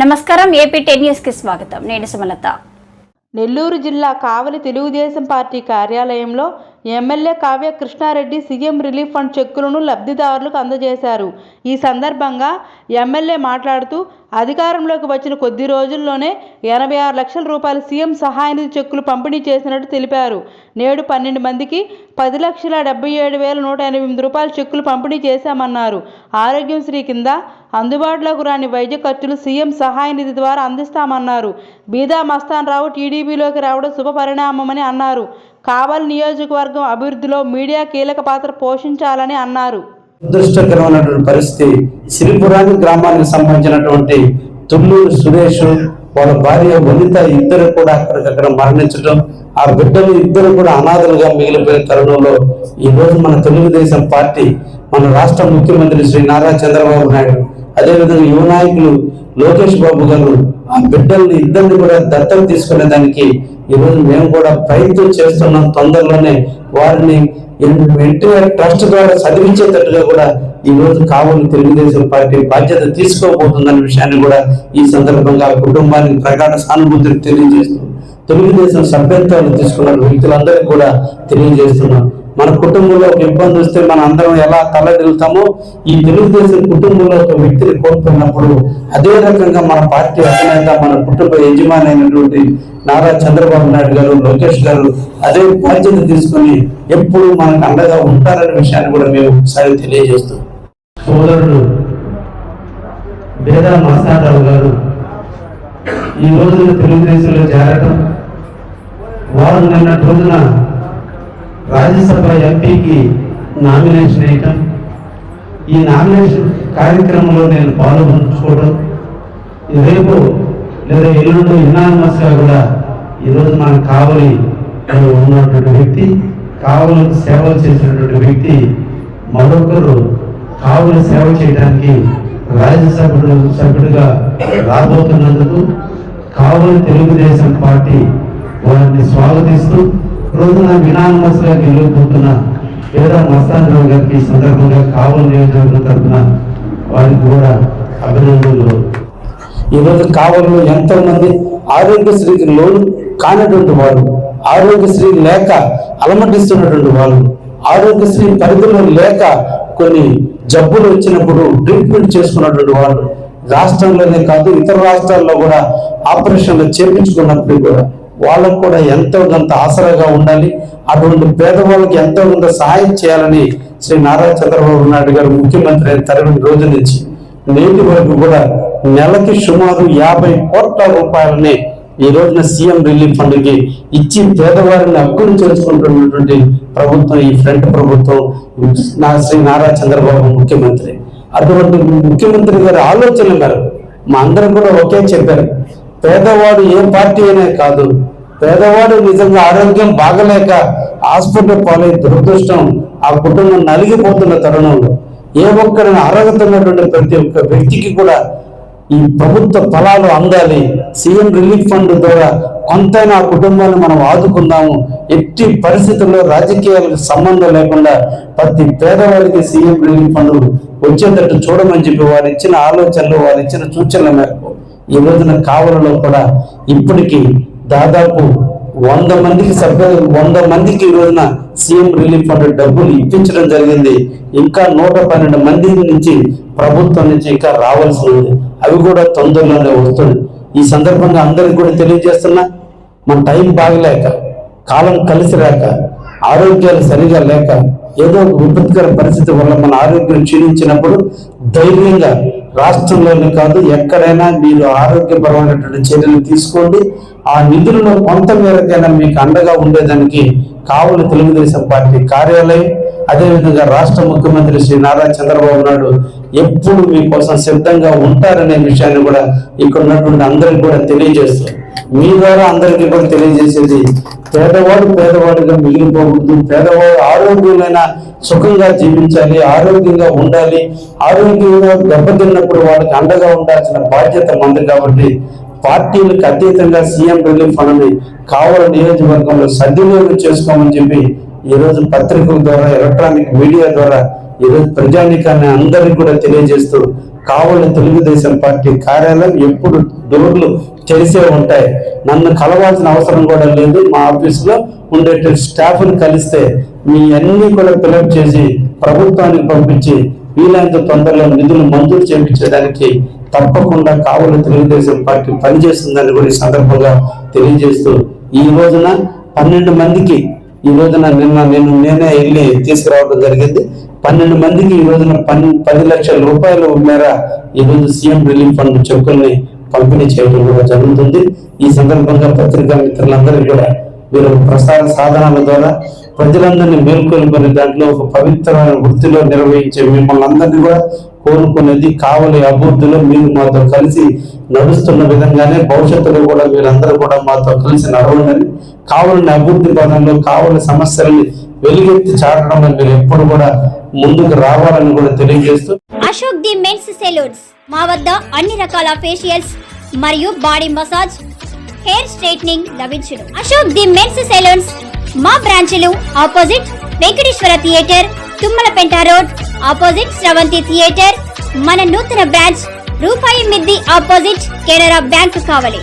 నమస్కారం AP ten న్యూస్కి స్వాగతం. నేను సుమలత. నెల్లూరు జిల్లా కావలి తెలుగుదేశం పార్టీ కార్యాలయంలో MLA Kavya Krishna Reddy CM relief fund చెక్కులను లబ్ధిదారులకు అందజేశారు. ఈ సందర్భంగా ఎమ్మెల్యే మాట్లాడుతూ అధికారంలోకి వచ్చిన కొద్ది రోజుల్లోనే ఎనభై ఆరు లక్షల రూపాయల సీఎం సహాయనిధి చెక్కులు పంపిణీ చేసినట్టు తెలిపారు. నేడు పన్నెండు మందికి పది లక్షల డెబ్బై ఏడు వేల నూట ఎనభై ఎనిమిది రూపాయల చెక్కులు పంపిణీ చేశామన్నారు. ఆరోగ్యశ్రీ కింద అందుబాటులోకి రాని వైద్య ఖర్చులు సీఎం సహాయ నిధి ద్వారా అందిస్తామన్నారు. బీదా మస్తాన్ రావు టీడీపీలోకి రావడం శుభ పరిణామమని అన్నారు. కావల్ నియోజకవర్గం అభివృద్ధిలో మీడియా కీలక పాత్ర పోషించాలని అన్నారు. దురదృష్టకరమైనటువంటి పరిస్థితి సిరిపురాని గ్రామానికి సంబంధించినటువంటి తుమ్మూరు సురేష్ వాళ్ళ భార్య వనిత ఇద్దరు కూడా అక్కడికక్కడ మరణించడం ఆ బిడ్డలు ఇద్దరు కూడా అనాథలుగా మిగిలిపోయిన తరుణంలో ఈ రోజు మన తెలుగుదేశం పార్టీ మన రాష్ట్ర ముఖ్యమంత్రి శ్రీ నారా చంద్రబాబు నాయుడు అదేవిధంగా యువ నాయకులు లోకేష్ బాబు గారు ఆ బిడ్డల్ని ఇద్దరిని కూడా దత్తత తీసుకునే దానికి ఈరోజు మేము కూడా ప్రయత్నం చేస్తున్నాం తొందరలోనే వారిని వెంటనే ట్రస్ట్ ద్వారా చదివించేటట్టుగా కూడా ఈ రోజు కావాలి తెలుగుదేశం పార్టీ బాధ్యత తీసుకోబోతుందన్న విషయాన్ని కూడా ఈ సందర్భంగా కుటుంబానికి ప్రగాఢ సానుభూతిని తెలియజేస్తూ తెలుగుదేశం సభ్యత్వాలు తీసుకున్న వ్యక్తులందరికీ కూడా తెలియజేస్తున్నాం. మన కుటుంబంలో ఒక ఇబ్బంది వస్తే మన అందరం ఎలా తలడిల్తామో ఈ తెలుగుదేశం కుటుంబంలో ఒక వ్యక్తిని కోల్పోయినప్పుడు అదే రకంగా మన పార్టీ అధినేత మన కుటుంబ యజమాని అయినటువంటి నారా చంద్రబాబు నాయుడు గారు లోకేష్ గారు అదే బాధ్యత తీసుకొని ఎప్పుడు మనకు అండగా ఉంటారనే విషయాన్ని కూడా మేము ఒకసారి తెలియజేస్తాం సోదరుడు బేదా మసారావు గారు ఈ రోజున తెలుగుదేశంలో చేరటం వారు నిన్నటి రోజున రాజ్యసభ ఎంపీకి నామినేషన్ వేయటం ఈ నామినేషన్ కార్యక్రమంలో నేను పాల్గొంచుకోవడం రేపు లేదా ఎల్లుండి యునానిమస్గా కూడా ఈరోజు మన కావలి ఉన్నటువంటి వ్యక్తి కావలకు సేవలు చేసినటువంటి వ్యక్తి మరొకరు కావలి సేవ చేయడానికి రాజ్యసభ్యుడు సభ్యుడిగా రాబోతున్నందుకు కావలి తెలుగుదేశం పార్టీ వారిని స్వాగతిస్తూ రోజున వినానమస్గా గెలవబోతున్న పేద మస్తానరావు గారికి ఈ సందర్భంగా కావలి నియోజకవర్గం తరఫున వారికి కూడా అభినందనలు. ఈరోజు కావలిలో ఎంతో మంది ఆరోగ్యశ్రీకి లోను కానటువంటి వారు ఆరోగ్యశ్రీ లేక అలమటిస్తున్నటువంటి వాళ్ళు ఆరోగ్యశ్రీ పరిధిలో లేక కొన్ని జబ్బులు వచ్చినప్పుడు ట్రీట్మెంట్ చేసుకున్నటువంటి వాళ్ళు రాష్ట్రంలోనే కాదు ఇతర రాష్ట్రాల్లో కూడా ఆపరేషన్లు చేపించుకున్నప్పుడు కూడా వాళ్ళకు కూడా ఎంతో కొంత ఆసరాగా ఉండాలి. అటువంటి పేదవాళ్ళకి ఎంతో కొంత సహాయం చేయాలని శ్రీ నారా చంద్రబాబు నాయుడు గారు ముఖ్యమంత్రి అయిన తరగతి రోజు నుంచి నేటి వరకు కూడా నెలకి సుమారు యాభై కోట్ల రూపాయలని ఈ రోజున సీఎం రిలీఫ్ ఫండ్కి ఇచ్చి పేదవారిని హక్కులు చేసుకుంటున్నటువంటి ప్రభుత్వం ఈ ఫ్రంట్ ప్రభుత్వం నా శ్రీ నారా చంద్రబాబు ముఖ్యమంత్రి. అటువంటి ముఖ్యమంత్రి గారి ఆలోచన మేరకు మా అందరం కూడా ఒకే చెప్పారు. పేదవాడు ఏ పార్టీ అనే కాదు పేదవాడు నిజంగా ఆరోగ్యం బాగలేక హాస్పిటల్ పాలై దురదృష్టం ఆ కుటుంబం నలిగిపోతున్న తరుణంలో ఏ ఒక్కరిని అర్హత ఉన్నటువంటి ప్రతి ఒక్క వ్యక్తికి కూడా ఈ ప్రభుత్వ ఫలాలు అందాలి. సీఎం రిలీఫ్ ఫండ్ ద్వారా కొంతైనా ఆ కుటుంబాన్ని మనం ఆదుకుందాము. ఎట్టి పరిస్థితుల్లో రాజకీయాలకు సంబంధం లేకుండా ప్రతి పేదవాడికి సీఎం రిలీఫ్ ఫండ్ వచ్చేటట్టు చూడమని చెప్పి వారు ఇచ్చిన ఆలోచనలు వారు ఇచ్చిన సూచనల మేరకు ఈ రోజున కావలలో కూడా ఇప్పటికీ దాదాపు వంద మందికి సభ్య వంద మందికి ఈ రోజున సీఎం రిలీఫ్ ఫండ్ డబ్బులు ఇప్పించడం జరిగింది. ఇంకా నూట పన్నెండు మంది నుంచి ప్రభుత్వం నుంచి ఇంకా రావాల్సి ఉంది. అవి కూడా తొందరలోనే వస్తుంది ఈ సందర్భంగా అందరికి కూడా తెలియజేస్తున్నా మన టైం బాగలేక కాలం కలిసి రాక ఆరోగ్యాలు సరిగా లేక ఏదో ఒక విపత్కర పరిస్థితి వల్ల మన ఆరోగ్యం క్షీణించినప్పుడు ధైర్యంగా రాష్ట్రంలోనే కాదు ఎక్కడైనా మీరు ఆరోగ్యపరమైనటువంటి చర్యలు తీసుకోండి. ఆ నిధులను కొంత మేరకైనా మీకు అండగా ఉండేదానికి కావులు తెలుగుదేశం పార్టీ కార్యాలయం అదేవిధంగా రాష్ట్ర ముఖ్యమంత్రి శ్రీ నారా చంద్రబాబు నాయుడు ఎప్పుడు మీకోసం సిద్ధంగా ఉంటారనే విషయాన్ని కూడా ఇక్కడ ఉన్నటువంటి అందరికి కూడా తెలియజేస్తారు మీ ద్వారా అందరికీ కూడా తెలియజేసేది పేదవాడు పేదవాడిగా మిగిలిపోకూడదు పేదవాడు ఆరోగ్యమైన సుఖంగా జీవించాలి ఆరోగ్యంగా ఉండాలి. ఆరోగ్యంగా దెబ్బతిన్నప్పుడు వాళ్ళకి అండగా ఉండాల్సిన బాధ్యత మంది కాబట్టి పార్టీలకు అతీతంగా సీఎం రిలీఫ్ ఫండ్ని కావాల నియోజకవర్గంలో సద్వినియోగం చేసుకోమని చెప్పి ఈరోజు పత్రికల ద్వారా ఎలక్ట్రానిక్ మీడియా ద్వారా ఈరోజు ప్రజానికాన్ని అందరికీ కూడా తెలియజేస్తూ కావలి తెలుగుదేశం పార్టీ కార్యాలయం ఎప్పుడు డోర్లు తెరిసే ఉంటాయి. నన్ను కలవాల్సిన అవసరం కూడా లేదు. మా ఆఫీసులో ఉండే స్టాఫ్ని కలిస్తే మీ అన్ని కూడా ఫిలప్ చేసి ప్రభుత్వానికి పంపించి వీలైనంత తొందరలో నిధులు మంజూరు చేయించడానికి తప్పకుండా కావలి తెలుగుదేశం పార్టీ పనిచేస్తుందని కూడా ఈ సందర్భంగా తెలియజేస్తూ ఈ రోజున పన్నెండు మందికి ఈ రోజున నిన్న నేను నేనే వెళ్ళి తీసుకురావడం జరిగింది. పన్నెండు మందికి ఈ రోజున పన్ పది లక్షల రూపాయల మేర ఈరోజు సీఎం రిలీఫ్ ఫండ్ చెక్కుల్ని పంపిణీ చేయడం కూడా జరుగుతుంది. ఈ సందర్భంగా పత్రికా మిత్రులందరూ కూడా వీరు ప్రసార సాధనాల ద్వారా ప్రజలందరినీ మేల్కొల్పని దాంట్లో ఒక పవిత్రమైన వృత్తిలో నిర్వహించే మిమ్మల్ని అందరినీ కూడా కోరుకునేది కావలి అభివృద్ధిలో మీరు మాతో కలిసి నడుస్తున్న విధంగానే భవిష్యత్తులో కూడా మీరందరూ కూడా మాతో కలిసి నడవండి. కావలని అభివృద్ధి పదంలో కావలి సమస్యల్ని వెలుగెత్తి చాటడంలో మీరు ఎప్పుడు కూడా ముందుకు రావాలని కూడా తెలియజేస్తూ అశోక్ ది మెన్స్ సెలూన్స్. మా వద్ద అన్ని రకాల ఫేషియల్స్ మరియు బాడీ మసాజ్ హెయిర్ స్ట్రైట్నింగ్ లభించును. అశోక్ ది మెన్స్ సెలూన్స్ మా బ్రాంచ్లు opposite Venkateswara theatre Tummalapenta road opposite Sravanthi theatre. మన నూతన బ్రాంచ్ రూపాయి మిద్ది ఆపోజిట్ కెనరా బ్యాంక్ కావలి.